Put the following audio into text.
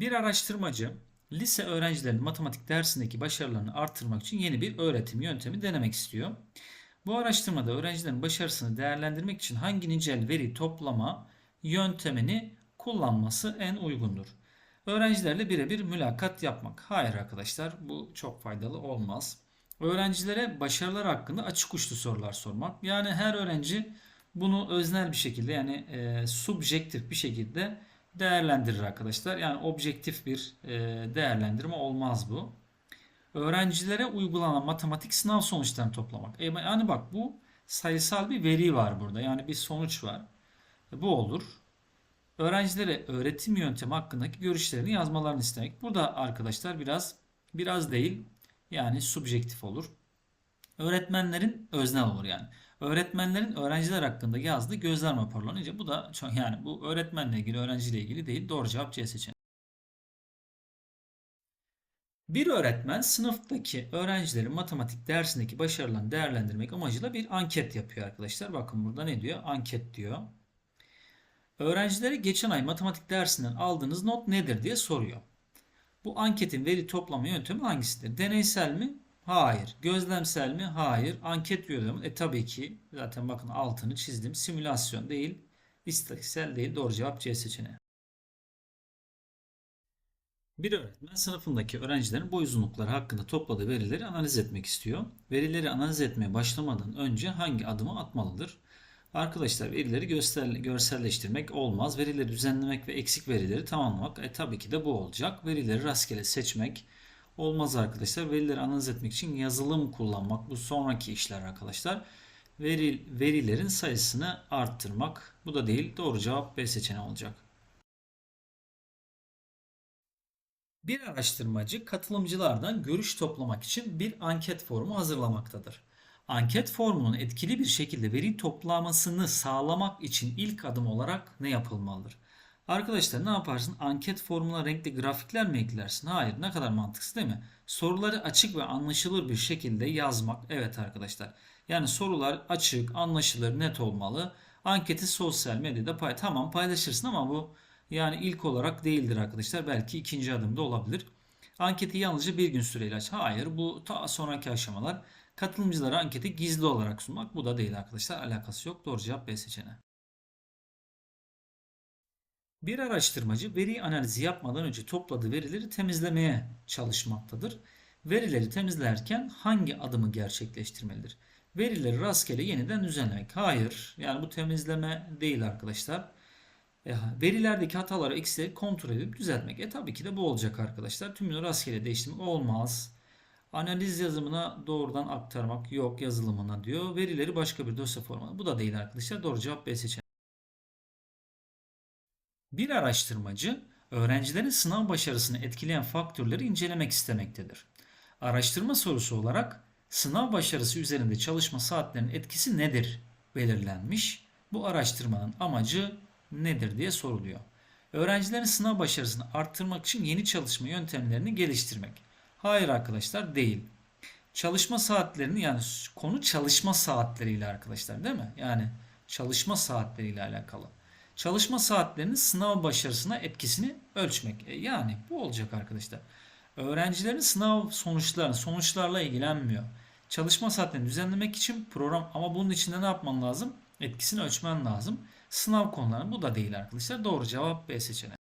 Bir araştırmacı lise öğrencilerinin matematik dersindeki başarılarını artırmak için yeni bir öğretim yöntemi denemek istiyor. Bu araştırmada öğrencilerin başarısını değerlendirmek için hangi nicel veri toplama yöntemini kullanması en uygundur? Öğrencilerle birebir mülakat yapmak. Hayır arkadaşlar bu çok faydalı olmaz. Öğrencilere başarılar hakkında açık uçlu sorular sormak. Yani her öğrenci bunu öznel bir şekilde yani e, subjektif bir şekilde değerlendirir arkadaşlar. Yani objektif bir e, değerlendirme olmaz bu. Öğrencilere uygulanan matematik sınav sonuçlarını toplamak. E, yani bak bu sayısal bir veri var burada. Yani bir sonuç var. E, bu olur. Öğrencilere öğretim yöntemi hakkındaki görüşlerini yazmalarını istemek. Burada arkadaşlar biraz biraz değil yani subjektif olur. Öğretmenlerin öznel olur yani. Öğretmenlerin öğrenciler hakkında yazdığı gözlem raporları. Bu da çok, yani bu öğretmenle ilgili, öğrenciyle ilgili değil. Doğru cevap C seçeneği. Bir öğretmen sınıftaki öğrencilerin matematik dersindeki başarılarını değerlendirmek amacıyla bir anket yapıyor arkadaşlar. Bakın burada ne diyor? Anket diyor. Öğrencilere geçen ay matematik dersinden aldığınız not nedir diye soruyor. Bu anketin veri toplama yöntemi hangisidir? Deneysel mi? Hayır. Gözlemsel mi? Hayır. Anket yöntemi? E tabii ki zaten bakın altını çizdim. Simülasyon değil. istatistiksel değil. Doğru cevap C seçeneği. Bir öğretmen sınıfındaki öğrencilerin boy uzunlukları hakkında topladığı verileri analiz etmek istiyor. Verileri analiz etmeye başlamadan önce hangi adımı atmalıdır? Arkadaşlar verileri göster, görselleştirmek olmaz. Verileri düzenlemek ve eksik verileri tamamlamak. E tabii ki de bu olacak. Verileri rastgele seçmek olmaz arkadaşlar. Verileri analiz etmek için yazılım kullanmak bu sonraki işler arkadaşlar. Veri, verilerin sayısını arttırmak. Bu da değil. Doğru cevap B seçeneği olacak. Bir araştırmacı katılımcılardan görüş toplamak için bir anket formu hazırlamaktadır. Anket formunun etkili bir şekilde veri toplamasını sağlamak için ilk adım olarak ne yapılmalıdır? Arkadaşlar ne yaparsın? Anket formuna renkli grafikler mi eklersin? Hayır. Ne kadar mantıksız değil mi? Soruları açık ve anlaşılır bir şekilde yazmak. Evet arkadaşlar. Yani sorular açık, anlaşılır, net olmalı. Anketi sosyal medyada pay tamam paylaşırsın ama bu yani ilk olarak değildir arkadaşlar. Belki ikinci adımda olabilir. Anketi yalnızca bir gün süreyle aç. Hayır bu ta sonraki aşamalar. Katılımcılara anketi gizli olarak sunmak. Bu da değil arkadaşlar. Alakası yok. Doğru cevap B seçeneği. Bir araştırmacı veri analizi yapmadan önce topladığı verileri temizlemeye çalışmaktadır. Verileri temizlerken hangi adımı gerçekleştirmelidir? Verileri rastgele yeniden düzenlemek. Hayır. Yani bu temizleme değil arkadaşlar. E, verilerdeki hataları eksileri kontrol edip düzeltmek. E tabii ki de bu olacak arkadaşlar. Tümünü rastgele değiştirmek olmaz. Analiz yazımına doğrudan aktarmak yok yazılımına diyor. Verileri başka bir dosya formatına. Bu da değil arkadaşlar. Doğru cevap B seçeneği. Bir araştırmacı öğrencilerin sınav başarısını etkileyen faktörleri incelemek istemektedir. Araştırma sorusu olarak sınav başarısı üzerinde çalışma saatlerinin etkisi nedir belirlenmiş. Bu araştırmanın amacı nedir diye soruluyor. Öğrencilerin sınav başarısını arttırmak için yeni çalışma yöntemlerini geliştirmek. Hayır arkadaşlar değil. Çalışma saatlerini yani konu çalışma saatleriyle arkadaşlar değil mi? Yani çalışma saatleriyle alakalı. Çalışma saatlerinin sınav başarısına etkisini ölçmek. E yani bu olacak arkadaşlar. Öğrencilerin sınav sonuçlarını, sonuçlarla ilgilenmiyor. Çalışma saatlerini düzenlemek için program ama bunun içinde ne yapman lazım? Etkisini ölçmen lazım. Sınav konuları bu da değil arkadaşlar. Doğru cevap B seçeneği.